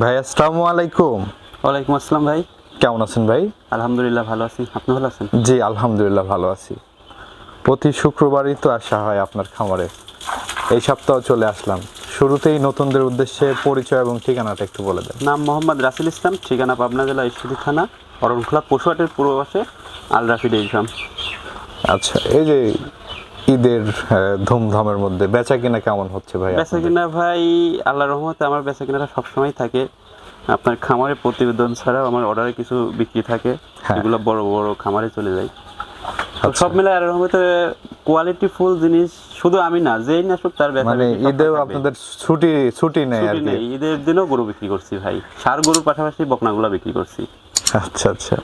ভাই আসসালামু আলাইকুম। ওয়ালাইকুম আসসালাম ভাই। কেমন আছেন ভাই? আলহামদুলিল্লাহ ভালো আছি। আপনি ভালো আছেন? জি আলহামদুলিল্লাহ ভালো আছি। প্রতি শুক্রবারই তো আসা হয় আপনার খামারে। এই সপ্তাহ চলে আসলাম। শুরুতেই নতুনদের উদ্দেশ্যে পরিচয় এবং ঠিকানাটা একটু বলে দেন। নাম মোহাম্মদ রাসেল ইসলাম ঠিকানা পাবনা জেলা ঈশ্বরদী থানা অরণখোলা পশুহাটের পূর্ব পাশে আল রাফি ফার্ম আচ্ছা এই যে ঈদের ধুমধামের মধ্যে বেচা কিনা কেমন হচ্ছে ভাই বেচা কিনা ভাই আল্লাহ রহমতে আমার বেচা কিনাটা সবসময় থাকে। আপনার খামারে প্রতিবেদন ছাড়াও আমার অর্ডারে কিছু বিক্রি থাকে হ্যাঁ। এগুলো বড় বড় খামারে চলে যায়। আচ্ছা। সব মিলে আল্লাহ রহমতে কোয়ালিটি ফুল জিনিস শুধু আমি না যেই না সব তার মানে ঈদেও আপনাদের ছুটি ছুটি নেই আর কি? ঈদের দিনও গরু বিক্রি করছি ভাই। সার গরুর পাশাপাশি বকনাগুলো বিক্রি করছি। আচ্ছা আচ্ছা।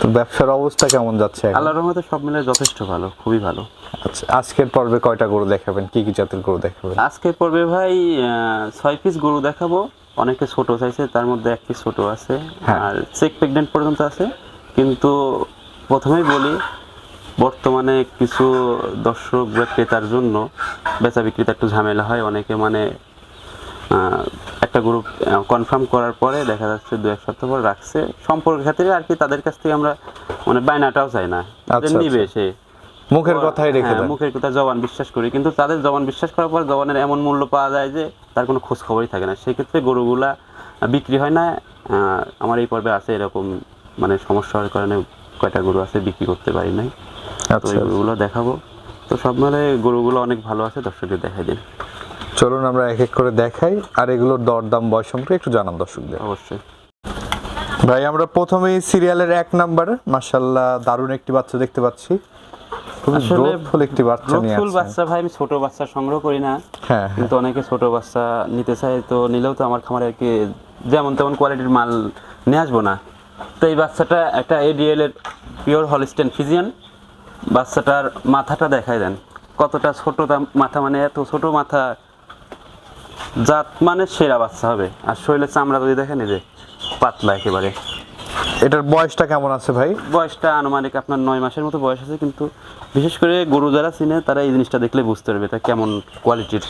তো ব্যবসার অবস্থা কেমন যাচ্ছে? আল্লাহর রহমতে সব মিলে যথেষ্ট ভালো খুবই ভালো। আচ্ছা আজকের পর্বে কয়টা গরু দেখাবেন? কি কি জাতের গরু দেখাবেন? আজকে পর্বে ভাই ছয় পিস গরু দেখাবো। অনেকে ছোট চাইছে তার মধ্যে এক পিস ছোট আছে। হ্যাঁ। আর চেক প্রেগনেন্ট পর্যন্ত আছে। কিন্তু প্রথমেই বলি বর্তমানে কিছু দর্শক বা ক্রেতার জন্য বেচা বিক্রিতে একটু ঝামেলা হয়। অনেকে মানে একটা গ্রুপ কনফার্ম করার পরে দেখা যাচ্ছে দু এক সপ্তাহ পর রাখছে। সম্পর্কের ক্ষেত্রে আর কি তাদের কাছ থেকে আমরা মানে বায়নাটাও চাই না। যে আচ্ছা, নিবে সে। মুখের কথাই রেখে হ্যাঁ, দেন মুখের কথা জবান বিশ্বাস করি। কিন্তু তাদের জবান বিশ্বাস করার পর জবানের এমন মূল্য পাওয়া যায় যে তার কোনো খোঁজ খবরই থাকে না। সেক্ষেত্রে গরুগুলা বিক্রি হয় না। আমার এই পর্বে আছে এরকম মানে সমস্যা হওয়ার কারণে কয়টা গরু আছে বিক্রি করতে পারি নাই। তো আচ্ছা এই গরুগুলো দেখাবো। তো সব মিলে গরুগুলো অনেক ভালো আছে দর্শকদের দেখাই দিন। চলুন আমরা এক এক করে দেখাই আর এগুলোর দরদাম বয়স সম্পর্কে একটু জানান দর্শকদের। অবশ্যই। ভাই আমরা প্রথমেই সিরিয়ালের এক নাম্বার। মাশাল্লাহ দারুণ একটি বাচ্চা দেখতে পাচ্ছি। গ্রোথফুল একটি বাচ্চা নিয়ে গ্রোথফুল বাচ্চা ভাই আমি ছোট বাচ্চা সংগ্রহ করি না। হ্যাঁ হ্যাঁ। কিন্তু অনেকে ছোট বাচ্চা নিতে চায় তো নিলেও তো আমার খামারে আর কি যেমন তেমন কোয়ালিটির মাল নিয়ে আসব না। তো এই বাচ্চাটা একটা এডিএল এর পিওর হলিস্টেন ফিজিয়ান বাচ্চাটার মাথাটা দেখায় দেন। কতটা ছোট মাথা মানে এত ছোট মাথা জাত মানে সেরা বাচ্চা হবে। আর শরীরের চামড়া যদি দেখেন এই যে পাতলা একেবারে। এটার বয়সটা কেমন আছে ভাই? বয়সটা আনুমানিক আপনার নয় মাসের মতো বয়স আছে কিন্তু বিশেষ করে গরু যারা চিনে তারা এই জিনিসটা দেখলে বুঝতে পারবে এটা কেমন কোয়ালিটির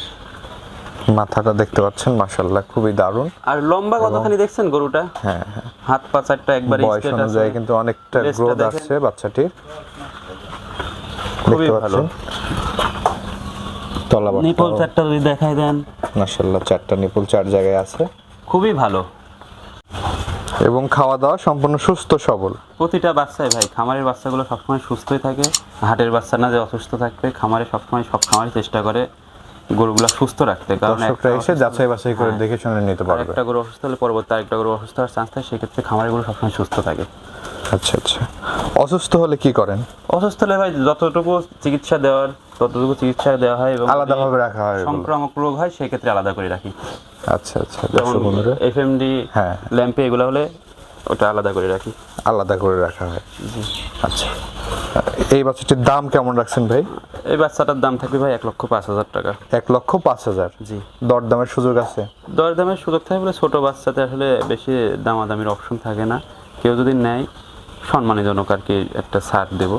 মাথাটা দেখতে পাচ্ছেন মাশাল্লাহ খুবই দারুণ। আর লম্বা কতখানি দেখছেন গরুটা? হ্যাঁ হ্যাঁ। হাত পা চারটা একবার বয়স অনুযায়ী কিন্তু অনেকটা গ্রোথ। আসছে বাচ্চাটির। খুবই ভালো। তলা নিপল চারটা যদি দেখাই দেন। মাশাল্লাহ চারটা নিপুল চার জায়গায় আছে। খুবই ভালো। এবং খাওয়া দাওয়া সম্পূর্ণ সুস্থ সবল। প্রতিটা বাচ্চাই ভাই খামারের বাচ্চাগুলো সবসময় সুস্থই থাকে। হাটের বাচ্চা না যে অসুস্থ থাকবে খামারে সবসময় সব খামারে চেষ্টা করে গরুগুলো সুস্থ রাখতে। কারণ একটা এসে যাচাই বাছাই করে হ্যাঁ। দেখে শুনে নিতে পারবে। একটা গরু অসুস্থ হলে পরবর্তী আরেকটা গরু অসুস্থ হওয়ার চান্স থাকে সেক্ষেত্রে খামারের গরু সবসময় সুস্থ থাকে। আচ্ছা আচ্ছা। অসুস্থ হলে কি করেন? অসুস্থ হলে ভাই যতটুকু চিকিৎসা দেওয়ার ততটুকু চিকিৎসা দেওয়া হয় এবং আলাদাভাবে রাখা হয়। সংক্রামক রোগ হয় সেক্ষেত্রে আলাদা করে রাখি। আচ্ছা আচ্ছা যেমন দর্শক বন্ধুরা এফএমডি হ্যাঁ। ল্যাম্পে এগুলো হলে ওটা আলাদা করে রাখি। আলাদা করে রাখা হয়। আচ্ছা। এই বাচ্চাটির দাম কেমন রাখছেন ভাই? এই বাচ্চাটার দাম থাকবে ভাই এক লক্ষ পাঁচ হাজার টাকা। এক লক্ষ পাঁচ হাজার? জি। দরদামের সুযোগ আছে? দরদামের সুযোগ থাকে বলে ছোটো বাচ্চাতে আসলে বেশি দামাদামির অপশন থাকে না। কেউ যদি নেয় সম্মানীজনক আর কি একটা ছাড় দেব।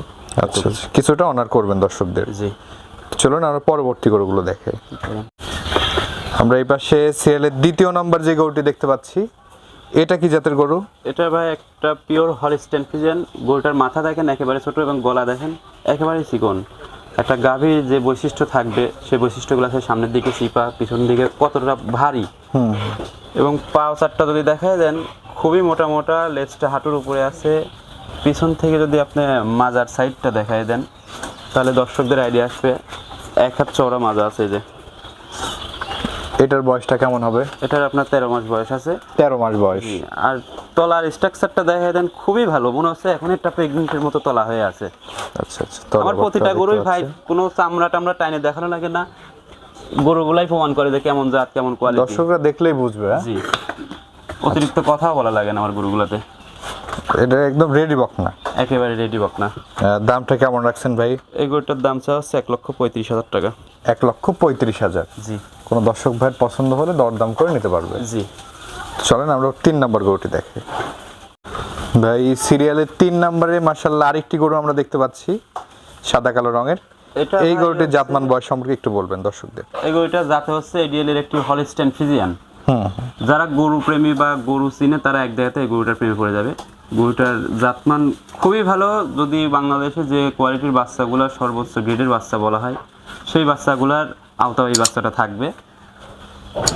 আচ্ছা আচ্ছা। কিছুটা অনার করবেন দর্শকদের। জি। চলুন আমরা পরবর্তী গরুগুলো দেখে। আমরা এই পাশে সিরিয়ালের দ্বিতীয় নাম্বার যে গরুটি দেখতে পাচ্ছি এটা কি জাতের গরু? এটা ভাই একটা পিওর হলিস্টেন ফিজেন গরুটার মাথা দেখেন একেবারে ছোট এবং গলা দেখেন একেবারে চিকন। একটা গাভীর যে বৈশিষ্ট্য থাকবে সেই বৈশিষ্ট্যগুলো আছে সামনের দিকে চিপা পিছন দিকে কতটা ভারী। এবং পা চারটা যদি দেখায় দেন খুবই মোটা মোটা লেজটা হাঁটুর উপরে আছে পিছন থেকে যদি আপনি মাজার সাইডটা দেখায় দেন তাহলে দর্শকদের আইডিয়া আসবে এক হাত চওড়া মাজা আছে যে। এটার বয়সটা কেমন হবে? এটার আপনার তেরো মাস বয়স আছে। তেরো মাস বয়স। আর তলার স্ট্রাকচারটা দেখায় দেন খুবই ভালো। মনে হচ্ছে এখন একটা প্রেগনেন্টের মতো তলা হয়ে আছে। আচ্ছা আচ্ছা আমার প্রতিটা গরুই ভাই কোনো চামড়া টামড়া টাইনে দেখানো লাগে না। গরুগুলাই প্রমাণ করে যে কেমন জাত কেমন কোয়ালিটি দর্শকরা দেখলেই বুঝবে হ্যাঁ? জি। অতিরিক্ত কথা বলা লাগে না আমার গরুগুলোতে। এটা একদম রেডি বক না? একেবারে রেডি বক না। দামটা কেমন রাখছেন ভাই? এই গরুটার দাম চা হচ্ছে এক লক্ষ পঁয়ত্রিশ হাজার টাকা। এক লক্ষ পঁয়ত্রিশ হাজার। জি। কোনো দর্শক ভাইয়ের পছন্দ হলে দরদাম করে নিতে পারবে। জি। চলেন আমরা তিন নম্বর গরুটি দেখি। ভাই সিরিয়ালের তিন নম্বরে মার্শাল্লাহ আরেকটি গরু আমরা দেখতে পাচ্ছি সাদা কালো রঙের। এই গরুটির জাতমান বয়স সম্পর্কে একটু বলবেন দর্শকদের। এই গরুটার জাতে হচ্ছে এডিএল এর একটি হলিস্টেন ফিজিয়ান যারা গরু প্রেমী বা গরু চিনে তারা এক জায়গাতে এই গরুটার প্রেমে পড়ে যাবে। গরুটার জাতমান খুবই ভালো। যদি বাংলাদেশে যে কোয়ালিটির বাচ্চাগুলো সর্বোচ্চ গ্রেডের বাচ্চা বলা হয় সেই বাচ্চাগুলোর আওতায় এই বাচ্চাটা থাকবে।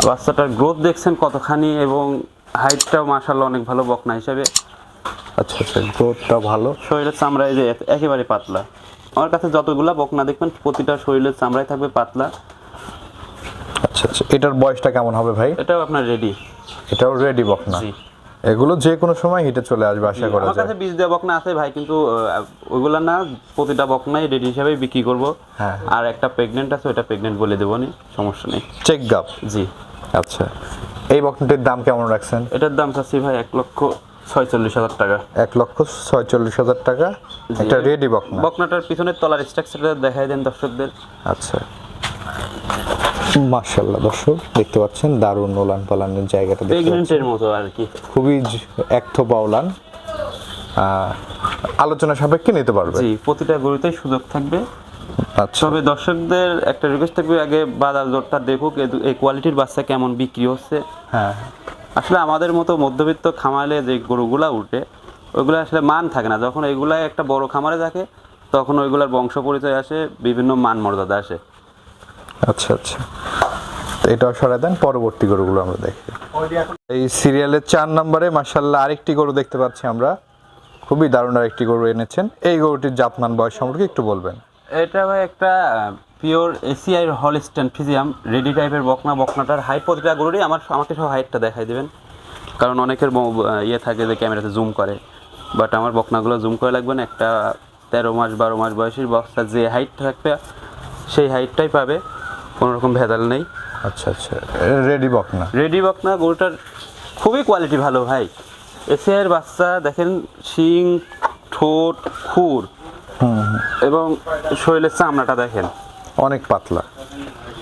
বাচ্চাটার গ্রোথ দেখছেন কতখানি এবং হাইটটাও মাসাল্লাহ অনেক ভালো বকনা হিসাবে। আচ্ছা আচ্ছা গ্রোথটা ভালো। শরীরের চামড়ায় যে একেবারে পাতলা। আমার কাছে যতগুলা বকনা দেখবেন প্রতিটা শরীরের চামড়ায় থাকবে পাতলা। আচ্ছা আচ্ছা এটার বয়সটা কেমন হবে ভাই? এটাও আপনার রেডি এটাও রেডি বকনা। জি। এগুলো যে কোনো সময় হিটে চলে আসবে আশা করা আমার যায়। কাছে বীজ দেওয়া বকনা আছে ভাই কিন্তু ওইগুলা না প্রতিটা বকনাই রেডি হিসাবে বিক্রি করব। হ্যাঁ। আর একটা প্রেগনেন্ট আছে ওটা প্রেগনেন্ট বলে দেবো নি সমস্যা নেই। চেক গাপ জি। আচ্ছা। এই বকনাটির দাম কেমন রাখছেন? এটার দাম চাচ্ছি ভাই এক লক্ষ ছয়চল্লিশ হাজার টাকা। এক লক্ষ ছয়চল্লিশ হাজার টাকা? একটা রেডি বকনা? বকনাটার পিছনের তলার স্ট্রাকচারটা দেখাই দেন দর্শকদের। আচ্ছা। মার্শাল্লাহ দর্শক দেখতে পাচ্ছেন দারুণ ওলান পালানের জায়গাটা দেখতে প্রেগনেন্টের মতো আর কি। খুবই জ- একথো বাউলান আলোচনা সাপেক্ষে নিতে পারবে। জি প্রতিটা গরুতেই সুযোগ থাকবে। আচ্ছা। তবে দর্শকদের একটা রিকোয়েস্ট থাকবে আগে বাজার দরটা দেখুক এই কোয়ালিটির বাচ্চা কেমন বিক্রি হচ্ছে। হ্যাঁ। আসলে আমাদের মতো মধ্যবিত্ত খামারে যে গরুগুলা উঠে ওইগুলো আসলে মান থাকে না। যখন এগুলা একটা বড় খামারে থাকে তখন ওইগুলার বংশ পরিচয় আসে বিভিন্ন মান মর্যাদা আসে। আচ্ছা আচ্ছা। এটাও সরাই দেন, পরবর্তী গরুগুলো আমরা দেখি। এই সিরিয়ালের চার নম্বরে মার্শাল্লাহ আরেকটি গরু দেখতে পাচ্ছি আমরা। খুবই দারুণ আরেকটি গরু এনেছেন। এই গরুটির জাতমান বয়স সম্পর্কে একটু বলবেন। এটা ভাই একটা pure ACI Holstein Friesian ready টাইপের বকনা, বকনাটার হাইট প্রতিটা গরুরই আমার, আমাকে সব হাইটটা দেখাই দেবেন। কারণ অনেকের ইয়ে থাকে যে ক্যামেরাতে জুম করে। বাট আমার বকনাগুলো জুম করে লাগবে না, একটা তেরো মাস, বারো মাস বয়সের বক্সটা যে হাইট থাকবে, সেই হাইটটাই পাবে। কোনো রকম ভেজাল নেই। আচ্ছা আচ্ছা। রেডি বকনা? রেডি বকনা গরুটার খুবই কোয়ালিটি ভালো ভাই। এসিআইয়ের বাচ্চা দেখেন শিং ঠোঁট খুর এবং শরীরের চামড়াটা দেখেন। অনেক পাতলা।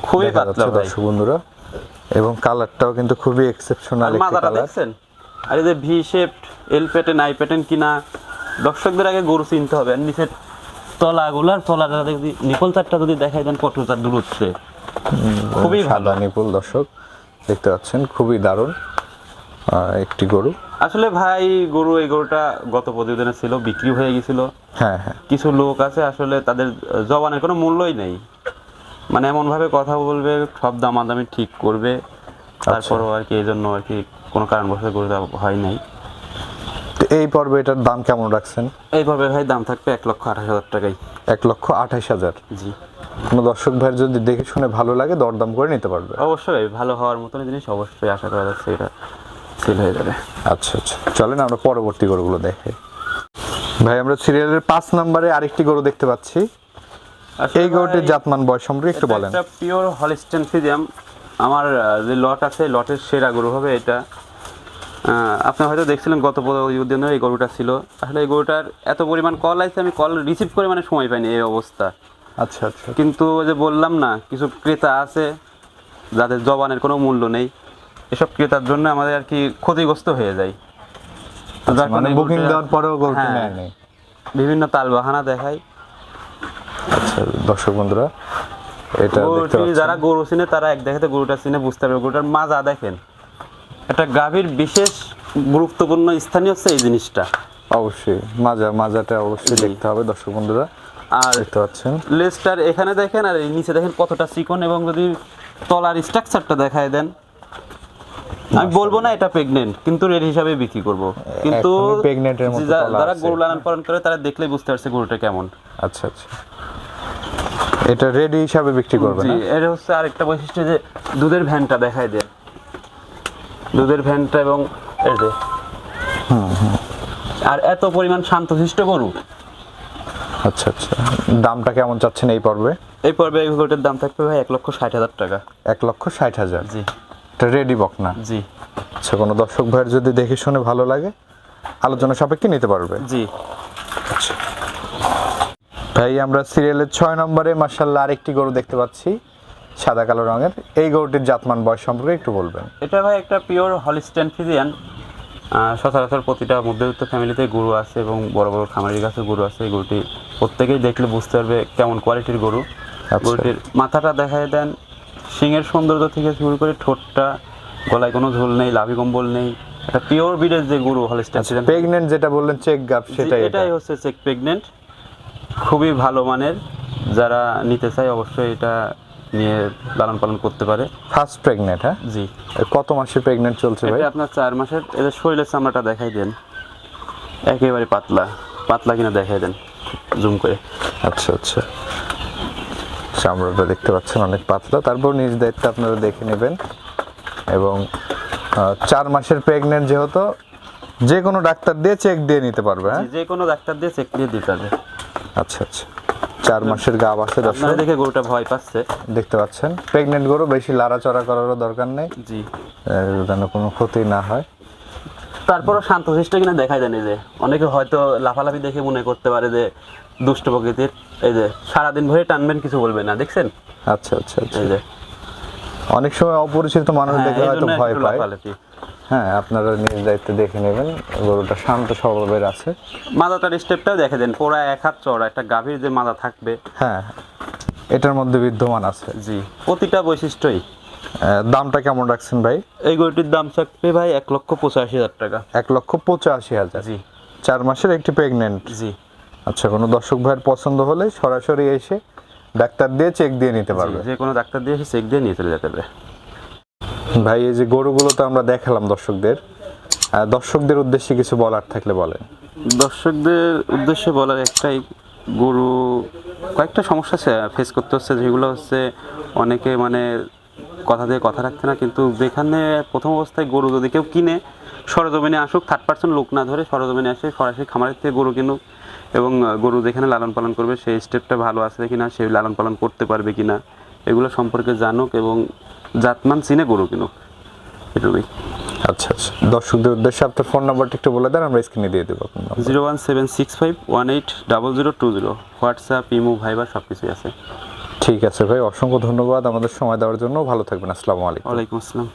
খুবই পাতলা ভাই। দর্শক বন্ধুরা। এবং কালারটাও কিন্তু খুবই এক্সেপশনাল মাথাটা দেখছেন? আর এই যে V shape L pattern I pattern কিনা দর্শকদের আগে গরু চিনতে হবে। আর নিচের তলাগুলার তলাটা যদি নিপল চারটা যদি দেখাই দেন কতটা দূরত্বে। খুবই ভালো। সাদা নিপুল দর্শক দেখতে পাচ্ছেন খুবই দারুণ একটি গরু। আসলে ভাই গরু এই গরুটা গত প্রতিদিনে ছিল বিক্রি হয়ে গেছিল। হ্যাঁ হ্যাঁ। কিছু লোক আছে আসলে তাদের জবানের কোনো মূল্যই নেই। মানে এমন ভাবে কথা বলবে সব দামাদামি ঠিক করবে। তারপরও আর কি এই জন্য আর কি কোনো কারণবশত গরুটা হয় নাই। তো এই পর্বে এটার দাম কেমন রাখছেন? এই পর্বে ভাই দাম থাকবে এক লক্ষ আঠাশ হাজার টাকাই এক লক্ষ আঠাশ হাজার। জি। কোনো দর্শক ভাইয়ের যদি দেখে শুনে ভালো লাগে দরদাম করে নিতে পারবে। অবশ্যই ভালো হওয়ার মতন জিনিস অবশ্যই আশা করা যাচ্ছে এটা সেল হয়ে যাবে। আচ্ছা আচ্ছা। চলেন আমরা পরবর্তী গরুগুলো দেখে। ভাই আমরা সিরিয়ালের পাঁচ নম্বরে আরেকটি গরু দেখতে পাচ্ছি। এই গরুটির জাতমান বয়স সম্পর্কে একটু বলেন। একটা পিওর হলিস্টেন ফিজিয়াম আমার যে লট আছে লটের সেরা গরু হবে এটা। আপনি হয়তো দেখছিলেন গত দিনে এই গরুটা ছিল। আসলে এই গরুটার এত পরিমাণ কল আছে আমি কল রিসিভ করে মানে সময় পাইনি এই অবস্থা। আচ্ছা আচ্ছা। কিন্তু ওই যে বললাম না কিছু ক্রেতা আছে যাদের জবানের কোনো মূল্য নেই এসব ক্রেতার জন্য আমাদের আর কি ক্ষতিগ্রস্ত হয়ে যায়। তো যার মানে কারণে বুকিং গরুটা- দেওয়ার পরেও গরুটি হ্যাঁ, নেয় নেই। বিভিন্ন তাল বাহানা দেখায়। আচ্ছা দর্শক বন্ধুরা এটা দেখতে গরুটি পাচ্ছেন। যারা গরু চিনে তারা এক দেখাতে গরুটা চিনে বুঝতে পারবে গরুটার মাজা দেখেন। একটা গাভীর বিশেষ গুরুত্বপূর্ণ স্থানীয় হচ্ছে এই জিনিসটা। অবশ্যই মাজা মাজাটা অবশ্যই দেখতে হবে দর্শক বন্ধুরা। আর লেজটার এখানে দেখেন আর এই নিচে দেখেন কতটা চিকন এবং যদি তলার স্ট্রাকচারটা দেখায় দেন। আমি বলব না এটা প্রেগনেন্ট কিন্তু রেড হিসাবে বিক্রি করব। কিন্তু এর মতো যারা গরু লালন পালন করে তারা দেখলেই বুঝতে পারছে গরুটা কেমন। আচ্ছা আচ্ছা। এটা রেডি হিসাবে বিক্রি করবে জি এর হচ্ছে আরেকটা বৈশিষ্ট্য যে দুধের ভ্যানটা দেখায় দেন। দুধের ভ্যানটা এবং এই যে। আর এত পরিমাণ শান্তশিষ্ট গরু। আচ্ছা আচ্ছা। দামটা কেমন চাচ্ছেন এই পর্বে? এই পর্বে এই গরুটার দাম থাকবে ভাই এক লক্ষ ষাট হাজার টাকা। এক লক্ষ ষাট হাজার? জি। এটা রেডি বকনা জি। আচ্ছা কোনো দর্শক ভাইয়ের যদি দেখে শুনে ভালো লাগে আলোচনা সাপেক্ষে নিতে পারবে। জি। আচ্ছা। ভাই আমরা সিরিয়ালের ছয় নম্বরে মার্শাল্লাহ আরেকটি গরু দেখতে পাচ্ছি সাদা কালো রঙের। এই গরুটির জাতমান বয়স সম্পর্কে একটু বলবেন। এটা ভাই একটা পিওর হলিস্টেন ফিজিয়ান সচরাচর প্রতিটা মধ্যবিত্ত ফ্যামিলিতে গরু আছে এবং বড় বড় খামারির কাছে গরু আছে। এই গরুটি প্রত্যেকেই দেখলে বুঝতে পারবে কেমন কোয়ালিটির গরু। আচ্ছা। গরুটির মাথাটা দেখায় দেন শিংয়ের সৌন্দর্য থেকে শুরু করে ঠোঁটটা গলায় কোনো ঝোল নেই লাভি কম্বল নেই। একটা পিওর বিডের যে গরু হলিস্টার ছিলেন প্রেগনেন্ট যেটা বললেন চেক গাপ সেটাই এটাই হচ্ছে চেক প্রেগনেন্ট খুবই ভালো মানের যারা নিতে চায় অবশ্যই এটা নিয়ে লালন পালন করতে পারে। ফার্স্ট প্রেগনেন্ট হ্যাঁ? জি। কত মাসের প্রেগনেন্ট চলছে ভাই? আপনার চার মাসের এদের শরীরের চামড়াটা দেখাই দেন। একেবারে পাতলা পাতলা কিনা দেখাই দেন জুম করে। আচ্ছা আচ্ছা। চামড়াটা দেখতে পাচ্ছেন অনেক পাতলা। তারপর নিজ দায়িত্বে আপনারা দেখে নেবেন। এবং চার মাসের প্রেগনেন্ট যেহেতু যে কোনো ডাক্তার দিয়ে চেক দিয়ে নিতে পারবে হ্যাঁ? যে কোনো ডাক্তার দিয়ে চেক দিয়ে দিতে হবে আচ্ছা আচ্ছা। চার মাসের গাব আছে দর্শক। দেখে গরুটা ভয় পাচ্ছে। দেখতে পাচ্ছেন। প্রেগনেন্ট গরু বেশি লাড়াচড়া করারও দরকার নেই। জি। যেন কোনো ক্ষতি না হয়। তারপরও শান্তশিষ্ট কিনা দেখাই দেন এই যে। অনেকে হয়তো লাফালাফি দেখে মনে করতে পারে যে দুষ্ট প্রকৃতির এই যে সারাদিন ভরে টানবেন কিছু বলবে না দেখছেন? আচ্ছা আচ্ছা আচ্ছা। এই যে। অনেক সময় অপরিচিত মানুষ হ্যাঁ, দেখে হয়তো ভয় পায়। হ্যাঁ আপনারা নিজ দায়িত্বে দেখে নেবেন গরুটা শান্ত স্বভাবের আছে। মাদাটার স্টেপটাও দেখে দেন পুরা এক হাত চড়া একটা গাভীর যে মাদা থাকবে। হ্যাঁ এটার মধ্যে বিদ্যমান আছে। জি প্রতিটা বৈশিষ্ট্যই। দামটা কেমন রাখছেন ভাই? এই গরুটির দাম থাকবে ভাই এক লক্ষ পঁচাশি হাজার টাকা। এক লক্ষ পঁচাশি হাজার। জি। চার মাসের একটি প্রেগনেন্ট জি। আচ্ছা কোনো দর্শক ভাইয়ের পছন্দ হলে সরাসরি এসে ডাক্তার দিয়ে চেক দিয়ে নিতে পারবে। যে কোনো ডাক্তার দিয়ে এসে চেক দিয়ে নিয়ে চলে যেতে হবে ভাই, এই যে গরুগুলো তো আমরা দেখালাম দর্শকদের। দর্শকদের উদ্দেশ্যে কিছু বলার থাকলে বলেন। দর্শকদের উদ্দেশ্যে বলার একটাই, গরু কয়েকটা সমস্যা ফেস করতে হচ্ছে, যেগুলো হচ্ছে অনেকে মানে কথা দিয়ে কথা রাখছে না, কিন্তু যেখানে প্রথম অবস্থায় গরু যদি কেউ কিনে, সরজমিনে আসুক থার্ড পার্সন লোক না ধরে সরজমিনে আসে সরাসরি খামারের থেকে গরু কিনুক এবং গরু যেখানে লালন পালন করবে, সেই স্টেপটা ভালো আছে কিনা, সে লালন পালন করতে পারবে কিনা, এগুলো সম্পর্কে জানুক এবং জাতমান চিনে গরু কিনুক। এটুকুই। আচ্ছা আচ্ছা। দর্শকদের উদ্দেশ্যে আপনার ফোন নাম্বারটা একটু বলে দেন আমরা স্ক্রিনে দিয়ে দেবো zero one seven six five one eight double zero two zero. WhatsApp imo Viber সব কিছুই আছে। ঠিক আছে ভাই অসংখ্য ধন্যবাদ আমাদের সময় দেওয়ার জন্য। ভালো থাকবেন আসসালামু আলাইকুম। ওয়ালাইকুম আসসালাম।